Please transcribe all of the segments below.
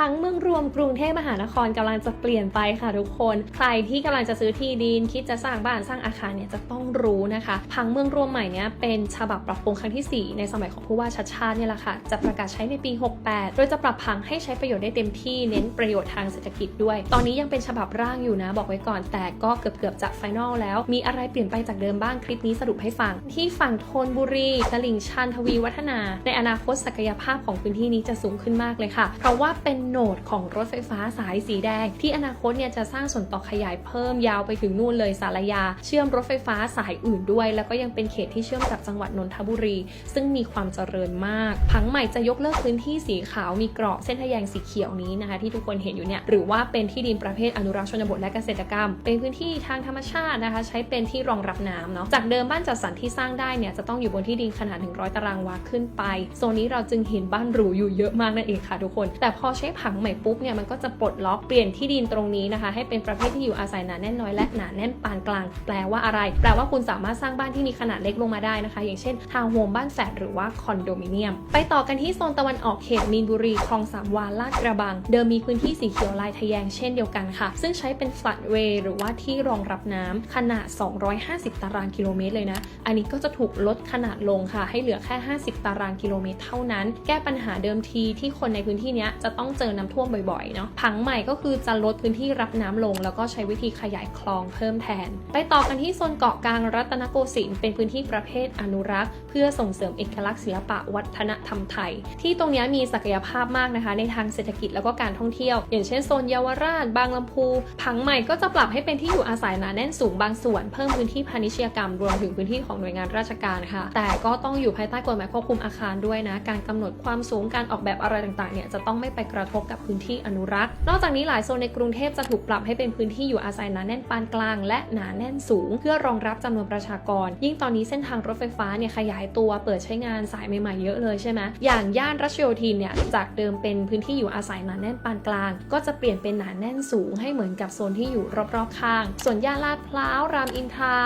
พังเมืองรวมกรุงเทพมหานครกำลังจะเปลี่ยนไปค่ะทุกคน ใครที่กำลังจะซื้อที่ดิน คิดจะสร้างบ้านสร้างอาคารเนี่ยจะต้องรู้นะคะพังเมืองรวมใหม่เนี่ยเป็นฉบับปรับปรุงครั้งทีสี่ 4 ในสมัยของผู้ว่าชัดชาติเนี่ยแหละค่ะจะประกาศใช้ในปี 68 โดยจะปรับพังให้ใช้ประโยชน์ได้เต็มที่เน้นประโยชน์ทางเศรษฐกิจด้วย ตอนนี้ยังเป็นฉบับร่างอยู่นะ บอกไว้ก่อน แต่ก็เกือบเกือบๆจะไฟนอลแล้ว มีอะไรเปลี่ยนไปจากเดิมบ้างคลิปนี้สรุปให้ฟัง ที่ฝั่งธนบุรีตลิ่งชันทวีวัฒนา ในอนาคตศักยภาพของพื้นที่นี้จะสูงขึ้นมากเลยค่ะ เพราะว่าเป็นโหนดของรถไฟฟ้าสายสีแดง ที่อนาคตเนี่ยจะสร้างส่วนต่อขยายเพิ่มยาวไปถึงนู่นเลยสารยา เชื่อมรถไฟฟ้าสายอื่นด้วย แล้วก็ยังเป็นเขตที่เชื่อมกับจังหวัดนนทบุรี ซึ่งมีความเจริญมาก ผังใหม่จะยกเลิกพื้นที่สีขาวมีกรอบเส้นทะแยงสีเขียวนี้นะคะ ที่ทุกคนเห็นอยู่เนี่ยหรือว่าเป็นที่ดินประเภทอนุรักษ์ชนบทและเกษตรกรรม เป็นพื้นที่ทางธรรมชาตินะคะ ใช้เป็นที่รองรับน้ำเนาะจากเดิมบ้านจัดสรรที่สร้างได้เนี่ยจะต้องอยู่บนที่ดินขนาด 100 ตารางวาขึ้นไปโซนนี้เราจึงเห็นบ้านหรูอยู่เยอะมากนั่นเองค่ะทุกคน แต่พอใช้ผังใหม่ปุ๊บเนี่ยมันก็จะปลดล็อกเปลี่ยนที่ดินตรงนี้นะคะ ให้เป็นประเภทที่อยู่อาศัยหนาแน่นน้อยและหนาแน่นปานกลาง แปลว่าอะไร แปลว่าคุณสามารถสร้างบ้านที่มีขนาดเล็กลงมาได้นะคะ อย่างเช่นทาวน์โฮมบ้านแฝดหรือว่าคอนโดมิเนียม ไปต่อกันที่โซนตะวันออกเขตมีนบุรีคลองสามวาลาดกระบัง เดิมมีพื้นที่สีเขียวลายทะแยงเช่นเดียวกันค่ะ ซึ่งใช้เป็น flat way หรือว่าที่รองรับน้ำขนาด 250 ตารางกิโลเมตรเลยนะ อันนี้ก็จะถูกลดขนาดลงค่ะ ให้เหลือแค่ 50 ตารางกิโลเมตรเท่านั้น แก้ปัญหาเดิมทีที่คนในพื้นที่นี้จะต้องเจอน้ำท่วมบ่อยๆเนาะผังใหม่ก็คือจะลดพื้นที่รับน้ำลง แล้วก็ใช้วิธีขยายคลองเพิ่มแทน ไปต่อกันที่โซนเกาะกลางรัตนโกสินทร์เป็นพื้นที่ประเภทอนุรักษ์ เพื่อส่งเสริมเอกลักษณ์ศิลปะวัฒนธรรมไทย ที่ตรงนี้มีศักยภาพมากนะคะ ในทางเศรษฐกิจแล้วก็การท่องเที่ยว อย่างเช่นโซนเยาวราช บางลำพู ผังใหม่ก็จะปรับให้เป็นที่อยู่อาศัยหนาแน่นสูงบางส่วน เพิ่มพื้นที่พาณิชยกรรมรวมถึงพื้นที่ของหน่วยงานราชการค่ะ แต่ก็ต้องอยู่ภายใต้กฎหมายควบคุมอาคารด้วยนะ การกำหนดความสูงการออกแบบอะไรต่างๆเนี่ยจะต้องไม่ไปกระทบกับพื้นที่อนุรักษ์ นอกจากนี้หลายโซนในกรุงเทพจะถูกปรับให้เป็นพื้นที่อยู่อาศัยหนาแน่นปานกลาง และหนาแน่นสูง เพื่อรองรับจำนวนประชากร ยิ่งตอนนี้เส้นทางรถไฟฟ้าเนี่ยขยายตัวเปิดใช้งานสายใหม่ๆเยอะเลยใช่ไหมอย่างย่านรัชโยธินเนี่ยจากเดิมเป็นพื้นที่อยู่อาศัยหนาแน่นปานกลาง ก็จะเปลี่ยนเป็นหนาแน่นสูงให้เหมือนกับโซนที่อยู่รอบๆข้าง ส่วนย่านลาดพร้าวรามอินทรา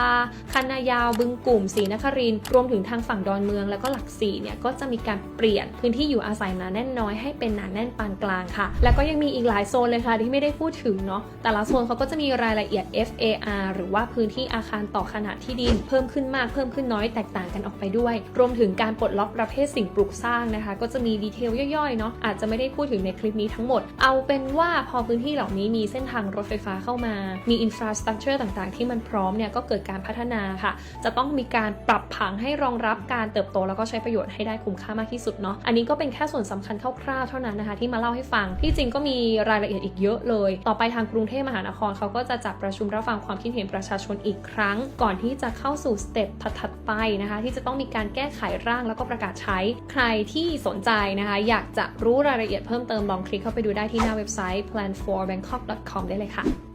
คันนายาวบึงกลุ่มศรีนครินรวมถึงทางฝั่งดอนเมือง แล้วก็หลักสี่เนี่ยก็จะมีการเปลี่ยนพื้นที่อยู่อาศัยหนาแน่นน้อยให้เป็นหนาแน่นปานกลางค่ะ แล้วก็ยังมีอีกหลายโซนเลยค่ะที่ไม่ได้พูดถึงเนาะแต่ละโซนเขาก็จะมีรายละเอียด FAR หรือว่าพื้นที่อาคารต่อขนาดที่ดิน เพิ่มขึ้นมากเพิ่มขึ้นน้อยแตกต่างกันออกไปด้วย รวมถึงการปลดล็อกประเภทสิ่งปลูกสร้างนะคะ ก็จะมีดีเทลย่อยๆเนาะอาจจะไม่ได้พูดถึงในคลิปนี้ทั้งหมด เอาเป็นว่าพอพื้นที่เหล่านี้มีเส้นทางรถไฟฟ้าเข้ามา มีอินฟราสตรักเจอร์ต่างๆ ที่มันพร้อมเนี่ยก็เกิดการพัฒนาค่ะ จะต้องมีการปรับผังให้รองรับการเติบโตแล้วก็ใช้ประโยชน์ให้ได้คุ้มค่ามากที่สุดเนาะอันนี้ก็เป็นแค่ส่วนสำคัญคร่าวๆเท่านั้นนะคะที่มาเล่าให้ฟัง ที่จริงก็มีรายละเอียดอีกเยอะเลย ต่อไปทางกรุงเทพมหานครเขาก็จะจัดประชุมรับฟังความคิดเห็นประชาชนอีกครั้ง ก่อนที่จะเข้าสู่สเต็ปถัดๆไปนะคะ ที่จะต้องมีการแก้ไขร่างแล้วก็ประกาศใช้ ใครที่สนใจนะคะ อยากจะรู้รายละเอียดเพิ่มเติมลองคลิกเข้าไปดูได้ที่หน้าเว็บไซต์ plan4bangkok.com ได้เลยค่ะ